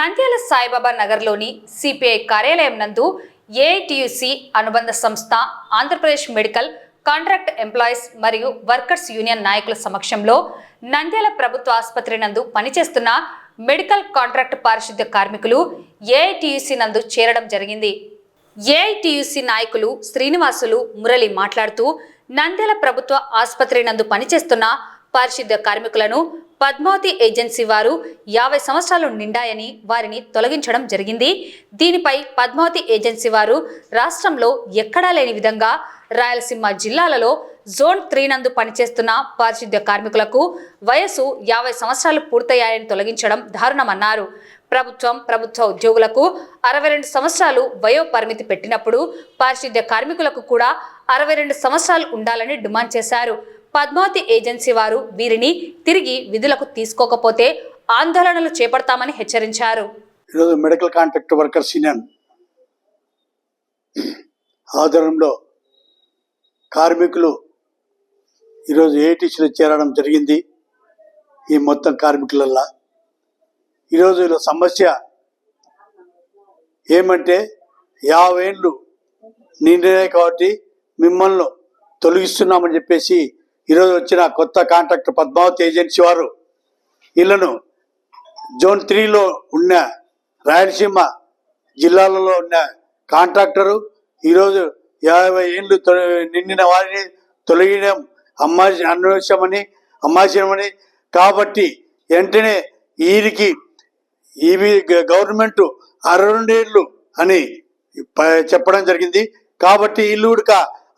నంద్యాల సాయిబాబా నగర్లోని సిపిఐ కార్యాలయం నందు ఏఐటియుసి అనుబంధ సంస్థ ఆంధ్రప్రదేశ్ మెడికల్ కాంట్రాక్ట్ ఎంప్లాయీస్ మరియు వర్కర్స్ యూనియన్ నాయకుల సమక్షంలో నంద్యాల ప్రభుత్వ ఆసుపత్రి నందు పనిచేస్తున్న మెడికల్ కాంట్రాక్ట్ పారిశుద్ధ్య కార్మికులు ఏఐటియుసి నందు చేరడం జరిగింది. ఏఐటియుసి నాయకులు శ్రీనివాసులు మురళి మాట్లాడుతూ నంద్యాల ప్రభుత్వ ఆసుపత్రి నందు పనిచేస్తున్న పారిశుద్ధ్య కార్మికులను పద్మావతి ఏజెన్సీ వారు యాభై సంవత్సరాలు నిండాయని వారిని తొలగించడం జరిగింది. దీనిపై పద్మావతి ఏజెన్సీ వారు రాష్ట్రంలో ఎక్కడా లేని విధంగా రాయలసీమ జిల్లాలలో జోన్ త్రీ నందు పనిచేస్తున్న పారిశుద్ధ్య కార్మికులకు వయసు యాభై సంవత్సరాలు పూర్తయ్యాయని తొలగించడం దారుణమన్నారు. ప్రభుత్వం ప్రభుత్వ ఉద్యోగులకు అరవై రెండు సంవత్సరాలు వయో పరిమితి పెట్టినప్పుడు పారిశుద్ధ్య కార్మికులకు కూడా అరవై రెండు సంవత్సరాలు ఉండాలని డిమాండ్ చేశారు. పద్మావతి ఏజెన్సీ వారు వీరిని తిరిగి విధులకు తీసుకోకపోతే ఆందోళనలు చేపడతామని హెచ్చరించారు. ఈరోజు మెడికల్ కాంట్రాక్ట్ వర్కర్స్ యూనియన్ ఆధ్వర్యంలో కార్మికులు ఈరోజు ఏటీసీలో చేరడం జరిగింది. ఈ మొత్తం కార్మికులల్లా. ఈరోజు ఇలా సమస్య ఏమంటే యాభై ఏళ్ళు నిండినాయి కాబట్టి మిమ్మల్ని తొలగిస్తున్నామని చెప్పేసి ఈరోజు వచ్చిన కొత్త కాంట్రాక్టర్ పద్మావతి ఏజెన్సీ వారు ఇళ్ళను జోన్ త్రీలో ఉన్న రాయలసీమ జిల్లాలలో ఉన్న కాంట్రాక్టరు. ఈరోజు యాభై ఏళ్ళు నిండిన వారిని తొలగిడం అమ్మాయి అన్వేషమని అమ్మాయిమని కాబట్టి వెంటనే వీరికి ఇవి గ- గవర్నమెంట్ అరవై రెండేళ్ళు అని చెప్పడం జరిగింది. కాబట్టి ఇల్లు ఉడక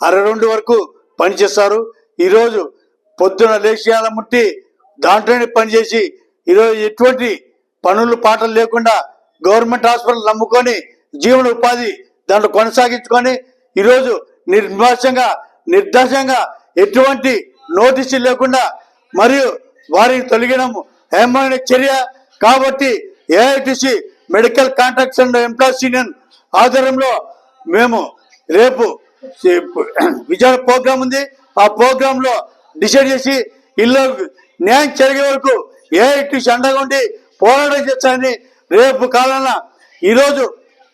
అరవై రెండు వరకు పనిచేస్తారు. ఈరోజు పొద్దున లేచియాల ముట్టి దాంట్లోనే పనిచేసి ఈరోజు ఎటువంటి పనులు పాటలు లేకుండా గవర్నమెంట్ హాస్పిటల్ నమ్ముకొని జీవన ఉపాధి దాంట్లో కొనసాగించుకొని ఈరోజు నిర్మాషంగా నిర్దాశంగా ఎటువంటి నోటీసులు లేకుండా మరియు వారిని తొలగినము. ఏమైన చర్య కాబట్టి AITC medical contracts and employees union ఆధ్వర్యంలో మేము రేపు విజయ ప్రోగ్రాం ఉంది. ఆ ప్రోగ్రామ్లో డిసైడ్ చేసి ఇల్లు న్యాయం జరిగే వరకు ఏ ఇటు అండగా ఉండి పోరాటం చేస్తారని రేపు కాలాన ఈరోజు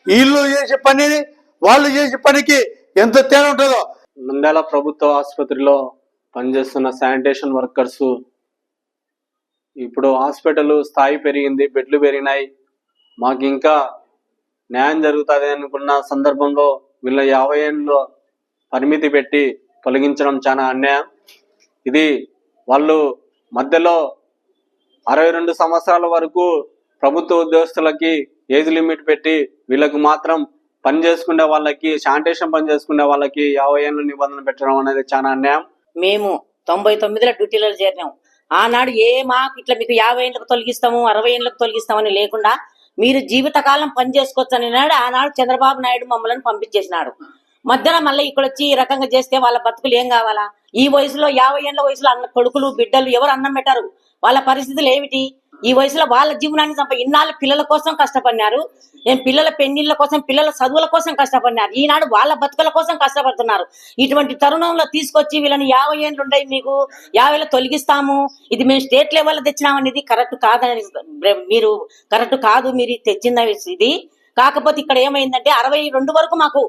వీళ్ళు చేసే పనిని వాళ్ళు చేసే పనికి ఎంత తేడా ఉంటుందో. నంద్యాల ప్రభుత్వ ఆసుపత్రిలో పనిచేస్తున్న శానిటేషన్ వర్కర్స్ ఇప్పుడు హాస్పిటల్ స్థాయి పెరిగింది బెడ్లు పెరిగినాయి. మాకు ఇంకా న్యాయం జరుగుతుంది అనుకున్న సందర్భంలో వీళ్ళ యాభై ఏళ్ళలో పరిమితి పెట్టి తొలగించడం చాలా అన్యాయం. ఇది వాళ్ళు మధ్యలో అరవై రెండు సంవత్సరాల వరకు ప్రభుత్వ ఉద్యోగస్తులకి ఏజ్ లిమిట్ పెట్టి వీళ్ళకు మాత్రం పని చేసుకునే వాళ్ళకి శానిటేషన్ పని చేసుకునే వాళ్ళకి యాభై ఏళ్ళ నిబంధన పెట్టడం అనేది చాలా అన్యాయం. మేము తొంభై తొమ్మిదిలో డ్యూటీలో చేరినాం. ఆనాడు ఏ మాకు ఇట్లా మీకు యాభై ఏళ్ళకు తొలగిస్తాము అరవై ఏళ్ళకు తొలగిస్తామని లేకుండా మీరు జీవితకాలం పని చేసుకోవచ్చు అని నాడు ఆనాడు చంద్రబాబు నాయుడు మమ్మల్ని పంపించేసినాడు. మధ్యలో మళ్ళీ ఇక్కడ వచ్చి ఈ రకంగా చేస్తే వాళ్ళ బతుకులు ఏం కావాలా? ఈ వయసులో యాభై ఏళ్ళ వయసులో అన్న కొడుకులు బిడ్డలు ఎవరు అన్నం పెట్టారు? వాళ్ళ పరిస్థితులు ఏమిటి? ఈ వయసులో వాళ్ళ జీవనాన్ని సంప ఇన్నాళ్ళు పిల్లల కోసం కష్టపడినారు. ఏం పిల్లల పెళ్ళిళ్ళ కోసం పిల్లల చదువుల కోసం కష్టపడినారు. ఈనాడు వాళ్ళ బతుకుల కోసం కష్టపడుతున్నారు. ఇటువంటి తరుణంలో తీసుకొచ్చి వీళ్ళని యాభై ఏళ్ళు ఉండయి మీకు యాభైలో తొలగిస్తాము. ఇది మేము స్టేట్ లెవెల్లో తెచ్చినామనేది కరెక్ట్ కాదని మీరు కరెక్ట్ కాదు మీరు తెచ్చిన ఇది. కాకపోతే ఇక్కడ ఏమైందంటే అరవై రెండు వరకు మాకు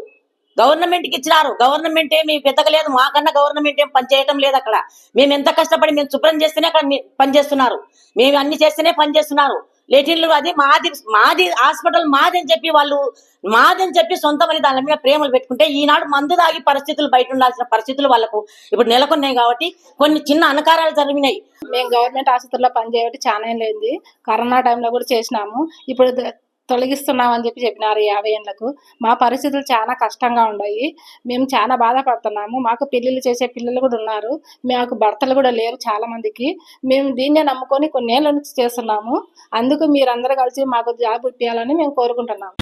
గవర్నమెంట్కి ఇచ్చినారు. గవర్నమెంట్ ఏమి పెద్దగలేదు మాకన్నా గవర్నమెంట్ ఏం పనిచేయటం లేదు అక్కడ. మేము ఎంత కష్టపడి మేము శుభ్రం చేస్తేనే అక్కడ పనిచేస్తున్నారు మేము అన్ని చేస్తేనే పనిచేస్తున్నారు లేటిన్లు అది మాది మాది హాస్పిటల్ మాది అని చెప్పి వాళ్ళు మాది అని చెప్పి సొంతమని దాని మీద ప్రేమలు పెట్టుకుంటే ఈనాడు మందు దాగి పరిస్థితులు బయట ఉండాల్సిన పరిస్థితులు వాళ్ళకు ఇప్పుడు నెలకొన్నాయి కాబట్టి కొన్ని చిన్న అనకారాలు జరిగినాయి. మేము గవర్నమెంట్ ఆసుపత్రిలో పనిచేయబట్టి చాలా ఏం లేదు. కరోనా టైంలో కూడా చేసినాము. ఇప్పుడు తొలగిస్తున్నామని తొలగిస్తున్నాం అని చెప్పి చెప్పినారు యాభై ఏళ్ళకు మా పరిస్థితులు చాలా కష్టంగా ఉన్నాయి. మేము చాలా బాధపడుతున్నాము. మాకు పెళ్ళిళ్ళు చేసే పిల్లలు కూడా ఉన్నారు. మాకు భర్తలు కూడా లేరు చాలా మందికి. మేము దీన్నే నమ్ముకొని కొన్నేళ్ళ నుంచి చేస్తున్నాము. అందుకు మీరందరూ కలిసి మాకు జాబ్ ఇప్పించాలని మేము కోరుకుంటున్నాము.